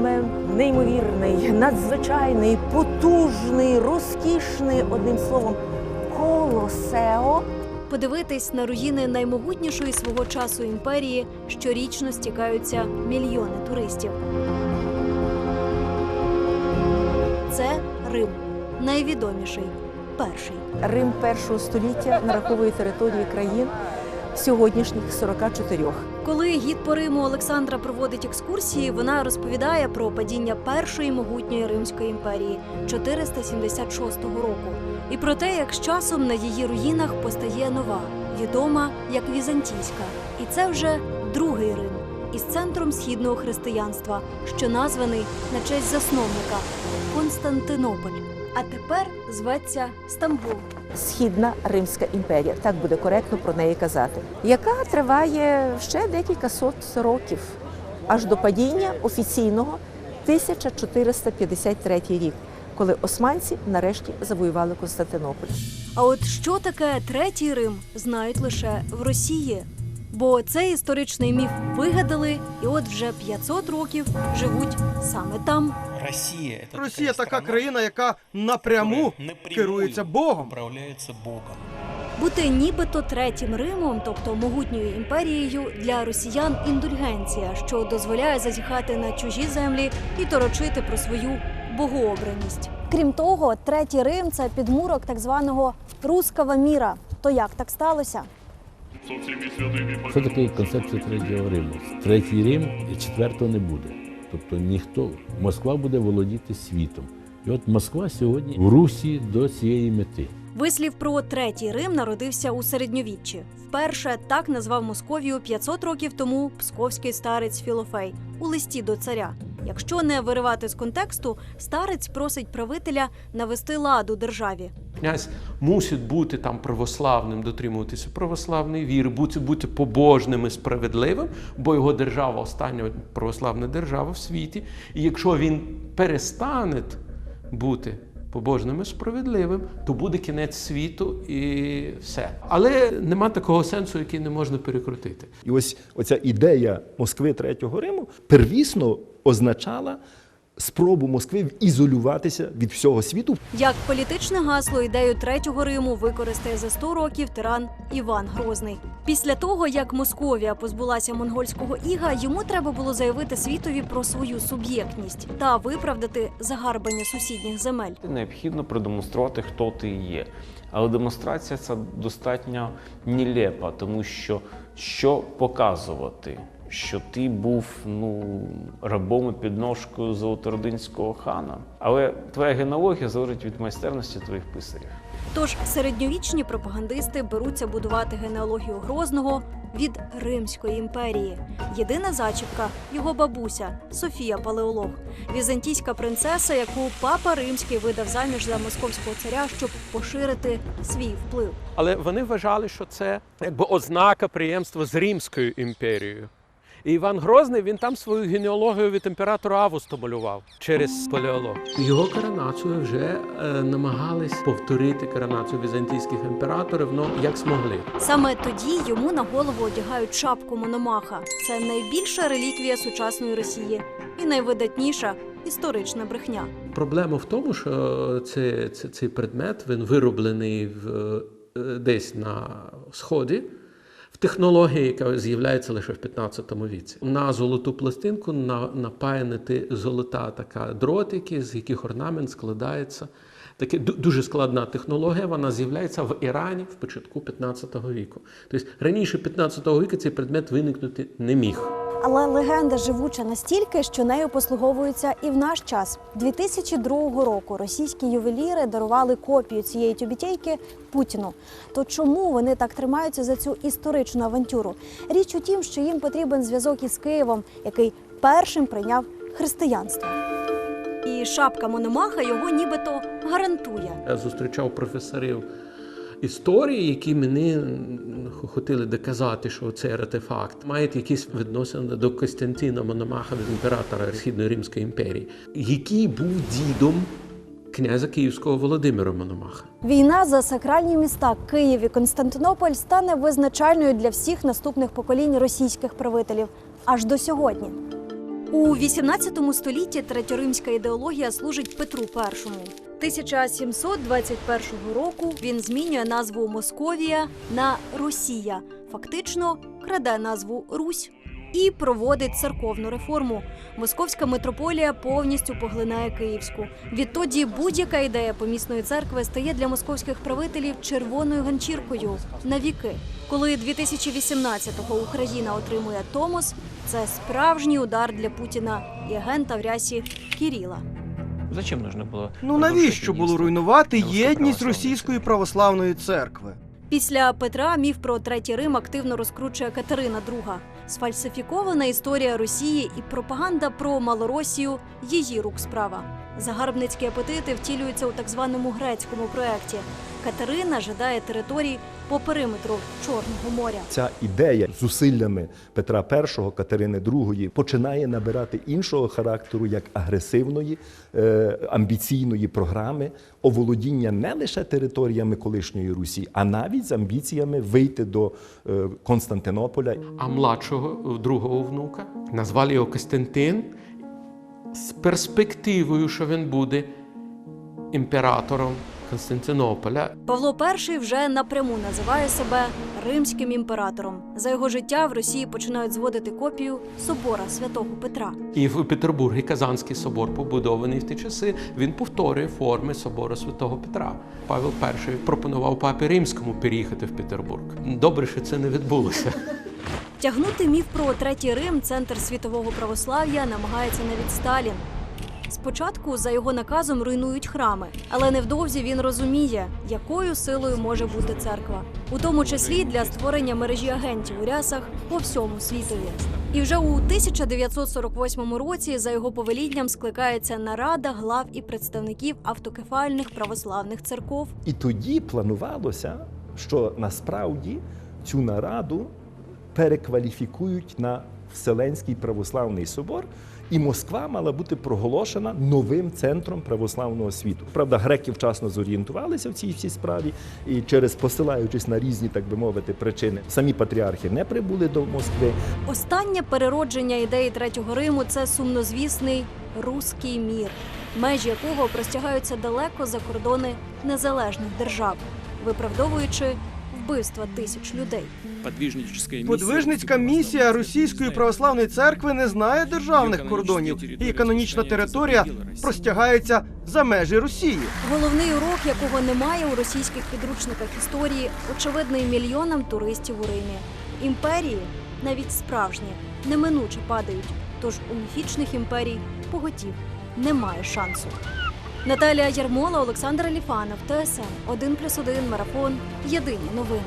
саме неймовірний, надзвичайний, потужний, розкішний, одним словом, колосео. Подивитись на руїни наймогутнішої свого часу імперії щорічно стікаються мільйони туристів. Це Рим, найвідоміший, перший. Рим першого століття нараховує території країн сьогоднішніх 44. Коли гід по Риму Олександра проводить екскурсії, вона розповідає про падіння першої могутньої Римської імперії 476 року, і про те, як з часом на її руїнах постає нова, відома як Візантійська. І це вже другий Рим із центром східного християнства, що названий на честь засновника Константинополь. А тепер зветься Стамбул. Східна Римська імперія, так буде коректно про неї казати, яка триває ще декілька сот років, аж до падіння офіційного 1453 рік, коли османці нарешті завоювали Константинополь. А от що таке третій Рим, знають лише в Росії. Бо цей історичний міф вигадали, і от вже 500 років живуть саме там. Росія це Росія така країна, яка напряму керується Богом. управляється Богом. Бути нібито третім Римом, тобто могутньою імперією, для росіян індульгенція, що дозволяє зазіхати на чужі землі і торочити про свою богообраність. Крім того, третій Рим це підмурок так званого руского міра. То як так сталося? Що таке концепція третього Риму? Третій Рим і четвертого не буде. Тобто ніхто, Москва буде володіти світом. І от Москва сьогодні в Русі до цієї мети. Вислів про третій Рим народився у середньовіччі. Вперше так назвав Московію 500 років тому псковський старець Філофей у листі до царя. Якщо не виривати з контексту, старець просить правителя навести лад у державі. Князь мусить бути там православним, дотримуватися православної віри, бути, бути побожним і справедливим, бо його держава остання православна держава в світі. І якщо він перестане бути побожним і справедливим, то буде кінець світу і все. Але нема такого сенсу, який не можна перекрутити. І ось оця ідея Москви Третього Риму первісно означала спробу Москви ізолюватися від всього світу. Як політичне гасло ідею третього Риму використає за 100 років тиран Іван Грозний. Після того, як Московія позбулася монгольського іга, йому треба було заявити світові про свою суб'єктність та виправдати загарбання сусідніх земель. Необхідно продемонструвати, хто ти є. Але демонстрація ця достатньо нелепа, тому що що показувати? Що ти був ну рабом і підножкою золотородинського хана. Але твоя генеалогія залежить від майстерності твоїх писарів. Тож середньовічні пропагандисти беруться будувати генеалогію Грозного від Римської імперії. Єдина зачіпка його бабуся Софія Палеолог, візантійська принцеса, яку папа римський видав заміж за московського царя, щоб поширити свій вплив. Але вони вважали, що це якби ознака приємства з Римською імперією. І Іван Грозний він там свою генеалогію від імператора Августа малював через палеолог. Його коронацію вже е, намагались повторити коронацію візантійських імператорів, ну як змогли. Саме тоді йому на голову одягають шапку Мономаха. Це найбільша реліквія сучасної Росії і найвидатніша історична брехня. Проблема в тому, що це, це, цей предмет він вироблений в, е, десь на сході. В технології, яка з'являється лише в 15 віці. На золоту пластинку на, напаяна ти золота така дротики, з яких орнамент складається. Таке дуже складна технологія. Вона з'являється в Ірані в початку 15 віку. Тобто раніше 15 віку цей предмет виникнути не міг. Але легенда живуча настільки, що нею послуговуються і в наш час. 2002 року російські ювеліри дарували копію цієї тюбітейки Путіну. То чому вони так тримаються за цю історичну авантюру? Річ у тім, що їм потрібен зв'язок із Києвом, який першим прийняв християнство. І шапка Мономаха його нібито гарантує. Я зустрічав професорів історії, які мені хотіли доказати, що цей артефакт має якісь відносини до Костянтина Мономаха, імператора Східної Римської імперії, який був дідом князя Київського Володимира Мономаха. Війна за сакральні міста Київ і Константинополь стане визначальною для всіх наступних поколінь російських правителів аж до сьогодні. У 18 столітті третьоримська ідеологія служить Петру І. 1721 року він змінює назву Московія на Росія, фактично краде назву Русь і проводить церковну реформу. Московська митрополія повністю поглинає київську. Відтоді будь-яка ідея помісної церкви стає для московських правителів червоною ганчіркою на віки. Коли 2018-го Україна отримує Томос, це справжній удар для Путіна і агента в рясі Кіріла. Зачем нужно було? Ну навіщо було руйнувати єдність російської православної церкви? Після Петра міф про третій Рим активно розкручує Катерина II. Сфальсифікована історія Росії і пропаганда про Малоросію її рук справа. Загарбницькі апетити втілюються у так званому грецькому проекті. Катерина жадає територій по периметру Чорного моря. Ця ідея зусиллями Петра І, Катерини II починає набирати іншого характеру як агресивної, е, амбіційної програми оволодіння не лише територіями колишньої Русі, а навіть з амбіціями вийти до е, Константинополя. А младшого другого внука назвали його Костянтин з перспективою, що він буде імператором Константинополя. Павло І вже напряму називає себе римським імператором. За його життя в Росії починають зводити копію собора святого Петра. І в Петербургі Казанський собор побудований в ті часи. Він повторює форми собору святого Петра. Павел І пропонував папі римському переїхати в Петербург. Добре, що це не відбулося. Тягнути міф про третій Рим, центр світового православ'я, намагається навіть Сталін. Спочатку за його наказом руйнують храми, але невдовзі він розуміє, якою силою може бути церква, у тому числі для створення мережі агентів у рясах по всьому світові. І вже у 1948 році за його повелінням скликається нарада глав і представників автокефальних православних церков. І тоді планувалося, що насправді цю нараду перекваліфікують на Вселенський православний собор, і Москва мала бути проголошена новим центром православного світу. Правда, греки вчасно зорієнтувалися в цій всій справі, і через посилаючись на різні, так би мовити, причини, самі патріархи не прибули до Москви. Останнє переродження ідеї третього Риму це сумнозвісний руський мір, межі якого простягаються далеко за кордони незалежних держав, виправдовуючи вбивства тисяч людей. Подвижницька місія Російської православної церкви не знає державних кордонів. Її канонічна територія простягається за межі Росії. Головний урок, якого немає у російських підручниках історії, очевидний мільйонам туристів у Римі. Імперії, навіть справжні, неминуче падають. Тож у міфічних імперій поготів немає шансу. Наталія Ярмола, Олександр Аліфанов, ТСН 1+,1 Марафон. Єдині новини.